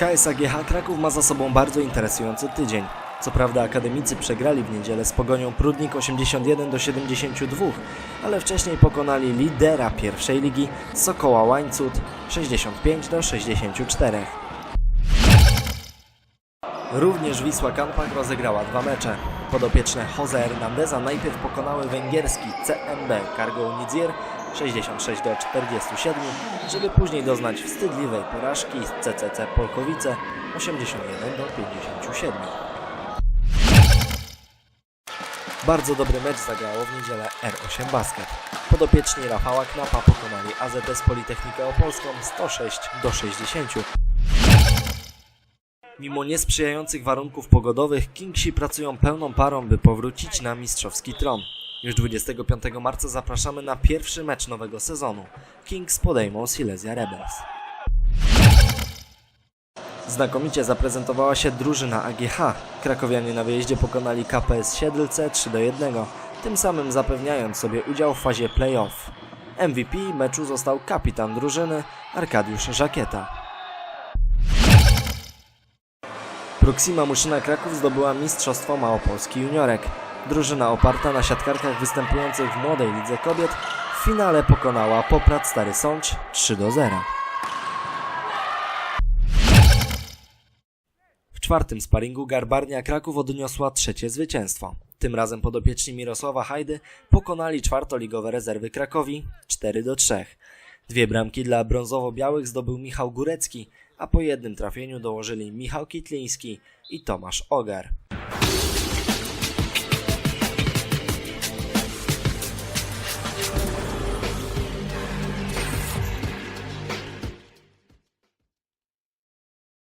KSAGH Kraków ma za sobą bardzo interesujący tydzień. Co prawda akademicy przegrali w niedzielę z Pogonią Prudnik 81 do 72, ale wcześniej pokonali lidera pierwszej ligi Sokoła Łańcut 65 do 64. Również Wisła Kanpak rozegrała dwa mecze. Podopieczne Jose Hernandeza najpierw pokonały węgierski CMB Cargo Unidzier 66 do 47, żeby później doznać wstydliwej porażki z CCC Polkowice 81 do 57. Bardzo dobry mecz zagrało w niedzielę R8 Basket. Podopieczni Rafała Knapa pokonali AZS Politechnikę Opolską 106 do 60. Mimo niesprzyjających warunków pogodowych, Kingsi pracują pełną parą, by powrócić na mistrzowski tron. Już 25 marca zapraszamy na pierwszy mecz nowego sezonu. Kings podejmą Silesia Rebels. Znakomicie zaprezentowała się drużyna AGH. Krakowianie na wyjeździe pokonali KPS Siedlce 3 do 1, tym samym zapewniając sobie udział w fazie play-off. MVP meczu został kapitan drużyny Arkadiusz Żakieta. Proxima Muszyna Kraków zdobyła Mistrzostwo Małopolski Juniorek. Drużyna oparta na siatkarkach występujących w młodej lidze kobiet w finale pokonała Poprad Stary Sącz 3 do 0. W czwartym sparingu Garbarnia Kraków odniosła trzecie zwycięstwo. Tym razem podopieczni Mirosława Hajdy pokonali czwartoligowe rezerwy Krakowi 4 do 3. Dwie bramki dla brązowo-białych zdobył Michał Górecki, a po jednym trafieniu dołożyli Michał Kitliński i Tomasz Ogar.